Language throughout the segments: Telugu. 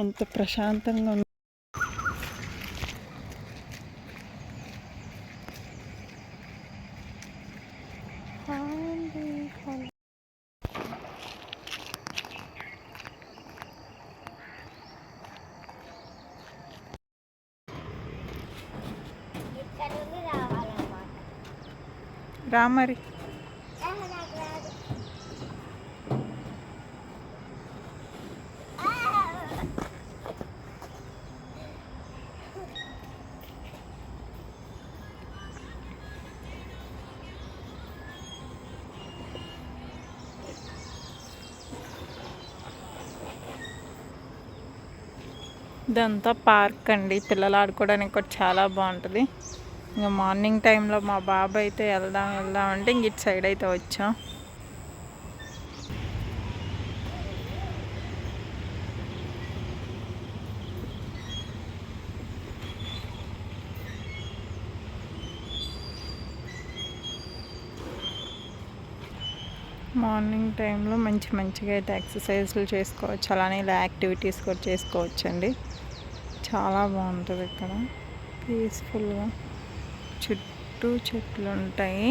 ఎంత ప్రశాంతంగా ఉంది ఇక్కడ ఇదంతా పార్క్ అండి. పిల్లలు ఆడుకోవడానికి కూడా చాలా బాగుంటుంది. ఇంకా మార్నింగ్ టైంలో మా బాబు అయితే వెళ్దాం వెళ్దాం అంటే ఇంక ఇటు సైడ్ అయితే వచ్చాం. మార్నింగ్ టైంలో మంచి మంచిగా అయితే ఎక్సర్సైజ్లు చేసుకోవచ్చు. అలానే ఇలా యాక్టివిటీస్ కూడా చేసుకోవచ్చు అండి చాలా బాగుంటుంది ఇక్కడ. పీస్ఫుల్గా. చుట్టూ చెట్లు ఉంటాయి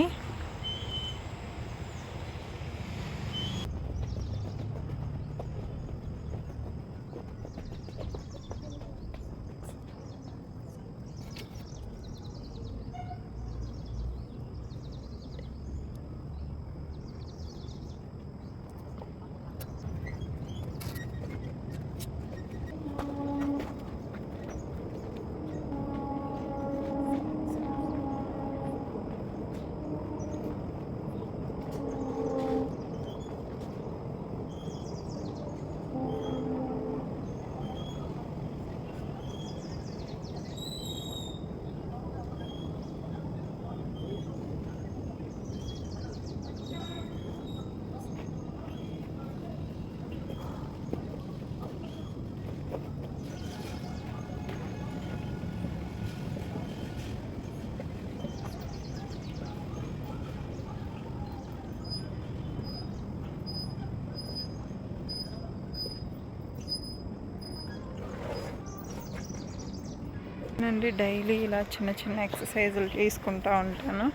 నుండి డైలీ ఇలా చిన్న చిన్న ఎక్సర్సైజులు చేసుకుంటూ ఉంటాను.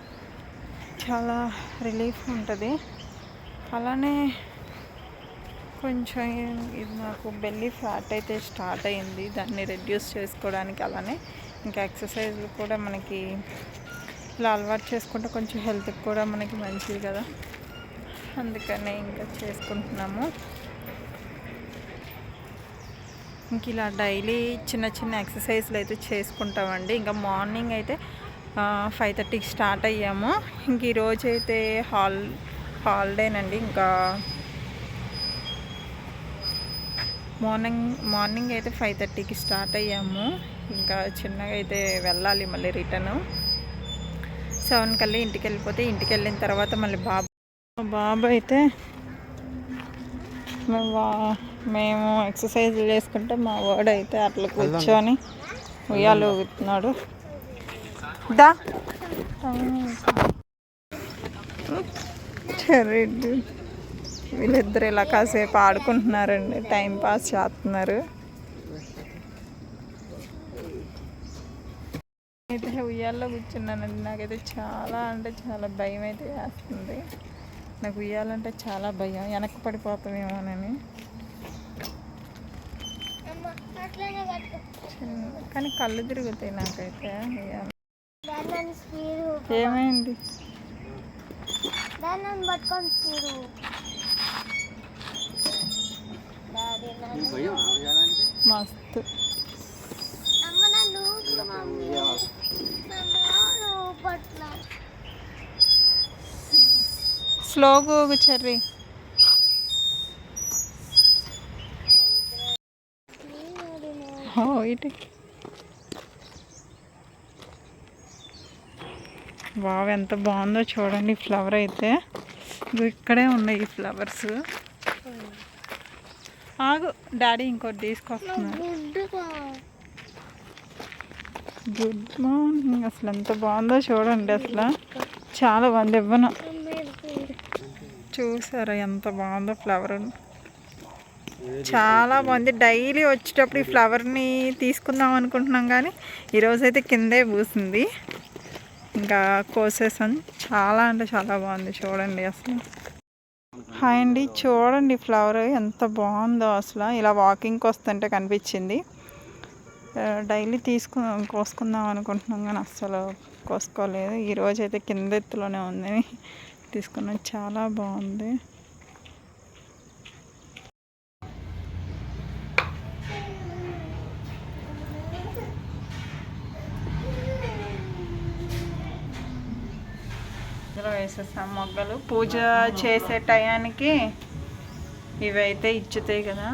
చాలా రిలీఫ్ ఉంటుంది. అలానే కొంచెం ఇది నాకు బెల్లీ ఫ్యాట్ అయితే స్టార్ట్ అయింది. దాన్ని రెడ్యూస్ చేసుకోవడానికి అలానే ఇంకా ఎక్సర్సైజ్లు కూడా మనకి ఇలా అలవాటు చేసుకుంటే కొంచెం హెల్త్కి కూడా మనకి మంచిది కదా. అందుకనే ఇంకా చేసుకుంటున్నాము. ఇంక ఇలా డైలీ చిన్న చిన్న ఎక్సర్సైజ్లు అయితే చేసుకుంటామండి. ఇంకా మార్నింగ్ అయితే ఫైవ్ థర్టీకి స్టార్ట్ అయ్యాము. ఇంక ఈరోజు అయితే హాల్ హాలిడేనండి. ఇంకా మార్నింగ్ మార్నింగ్ అయితే ఫైవ్ థర్టీకి స్టార్ట్ అయ్యాము. ఇంకా చిన్నగా అయితే వెళ్ళాలి మళ్ళీ రిటర్న్ సెవెన్ కల్లా ఇంటికి వెళ్ళిపోతే ఇంటికి వెళ్ళిన తర్వాత మళ్ళీ బాబు మా బాబు అయితే మేము ఎక్సర్సైజ్ చేసుకుంటే మా వాడు అయితే అట్లా కూర్చొని ఉయ్యాలు ఊగుతున్నాడు. దా. చెర్రెడ్డి. వీళ్ళిద్దరు ఇలా కాసేపు ఆడుకుంటున్నారండి. టైం పాస్ చేస్తున్నారు. అయితే ఉయ్యాల్లో కూర్చున్నానండి. నాకైతే చాలా అంటే చాలా భయం అయితే వేస్తుంది. నాకు ఉయ్యాలంటే చాలా భయం. వెనక్కి పడిపోతామేమోనని. కానీ కళ్ళు తిరుగుతాయి నాకైతే. ఏమైంది? మస్తు. స్లోగా చెర్రీ. ఇటు. వావ్ ఎంత బాగుందో చూడండి ఫ్లవర్ అయితే. ఇక్కడే ఉన్నాయి ఈ ఫ్లవర్స్. ఆగు డాడీ ఇంకోటి తీసుకొస్తున్నారు. గుడ్ మార్నింగ్ అసలు ఎంత బాగుందో చూడండి అసలు. చాలా బాగుంది ఇవ్వను. చూసారా ఎంత బాగుందో ఫ్లవర్. చాలా బాగుంది. డైలీ వచ్చేటప్పుడు ఈ ఫ్లవర్ని తీసుకుందాం అనుకుంటున్నాం కానీ ఈరోజైతే కిందే పూసింది. ఇంకా కోసేసాను చాలా అంటే చాలా బాగుంది చూడండి అసలు. హాయ్ అండి. చూడండి ఫ్లవర్ ఎంత బాగుందో అసలు. ఇలా వాకింగ్కి వస్తుంటే కనిపించింది. డైలీ తీసుకు కోసుకుందాం అనుకుంటున్నాం కానీ అస్సలు కోసుకోలేదు. ఈరోజు అయితే కింద ఎత్తులోనే ఉంది. తీసుకున్నాం. చాలా బాగుంది. ఇందులో వేసేస్తాం మొగ్గలు. పూజ చేసే టయానికి ఇవైతే ఇచ్చుతాయి కదా.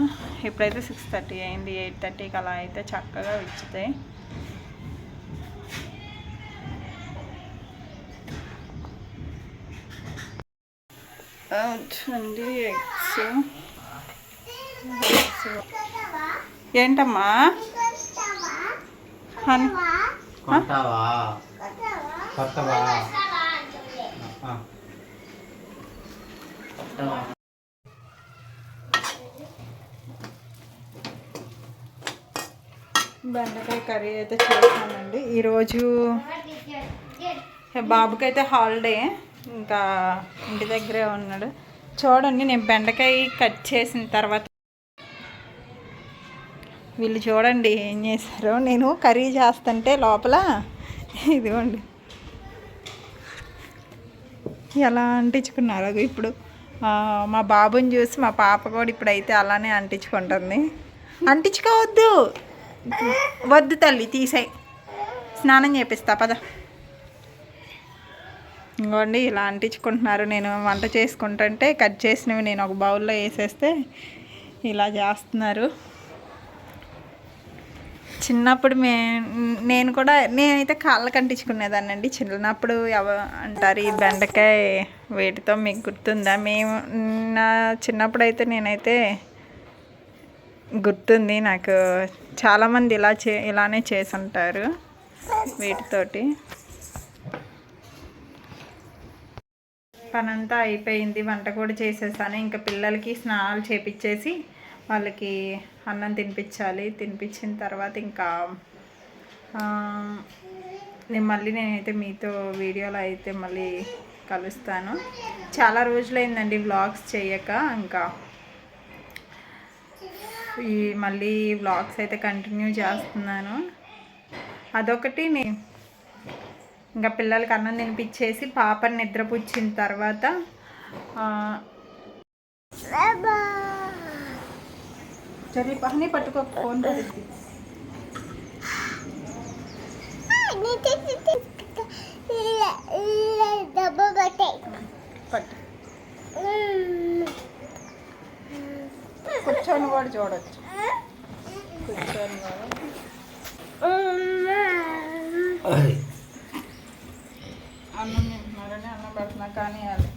ఇప్పుడైతే సిక్స్ థర్టీ అయింది ఎయిట్ థర్టీకి అలా అయితే చక్కగా ఇచ్చుతాయి. చూడండి ఎగ్స్. ఏంటమ్మా? కొత్తవా. బెండకాయ కర్రీ అయితే చేస్తానండి ఈరోజు బాబుకి అయితే హాలిడే. ఇంకా ఇంటి దగ్గరే ఉన్నాడు. చూడండి నేను బెండకాయ కట్ చేసిన తర్వాత వీళ్ళు చూడండి ఏం చేశారో. నేను కర్రీ చేస్తుంటే లోపల ఇదిగోండి. ఎలా అంటించుకున్నారు. ఇప్పుడు మా బాబుని చూసి మా పాప కూడా ఇప్పుడైతే అలానే అంటించుకుంటుంది. అంటించుకోవద్దు. వద్దు తల్లి తీసేయి. స్నానం చేపిస్తా పద. ఇంకోండి ఇలా అంటించుకుంటున్నారు. నేను వంట చేసుకుంటుంటే కట్ చేసినవి నేను ఒక బౌల్లో వేసేస్తే ఇలా చేస్తున్నారు. చిన్నప్పుడు మే నేను కూడా నేనైతే కాళ్ళ కంటించుకునేదాన్ని అండి చిన్నప్పుడు ఎవ అంటారు ఈ బెండకాయ వేటితో మీకు గుర్తుందా? మేము నా చిన్నప్పుడు అయితే నేనైతే గుర్తుంది నాకు. చాలామంది ఇలా చే ఇలానే చేసి ఉంటారు వీటితోటి. పనంతా అయిపోయింది వంట కూడా చేసేసాను. ఇంకా పిల్లలకి స్నానాలు చేపించేసి వాళ్ళకి అన్నం తినిపించాలి. తినిపించిన తర్వాత ఇంకా నేను మళ్ళీ నేనైతే మీతో వీడియోలో అయితే మళ్ళీ కలుస్తాను. చాలా రోజులైందండి వ్లాగ్స్ చేయక ఇంకా ఈ మళ్ళీ వ్లాగ్స్ అయితే కంటిన్యూ చేస్తున్నాను. అదొకటి నేను ఇంకా పిల్లలకి అన్నం తినిపించేసి పాపని నిద్రపుచ్చిన తర్వాత ఆ, సరే పని పట్టుకో ఫోన్ పడుద్ది డబ్బు కట్టాయి పట్టు కూర్చొని కూడా చూడొచ్చు కూర్చొని కూడా అన్నం తింటున్నారని అన్నం పెడుతున్నా కానీ వాళ్ళు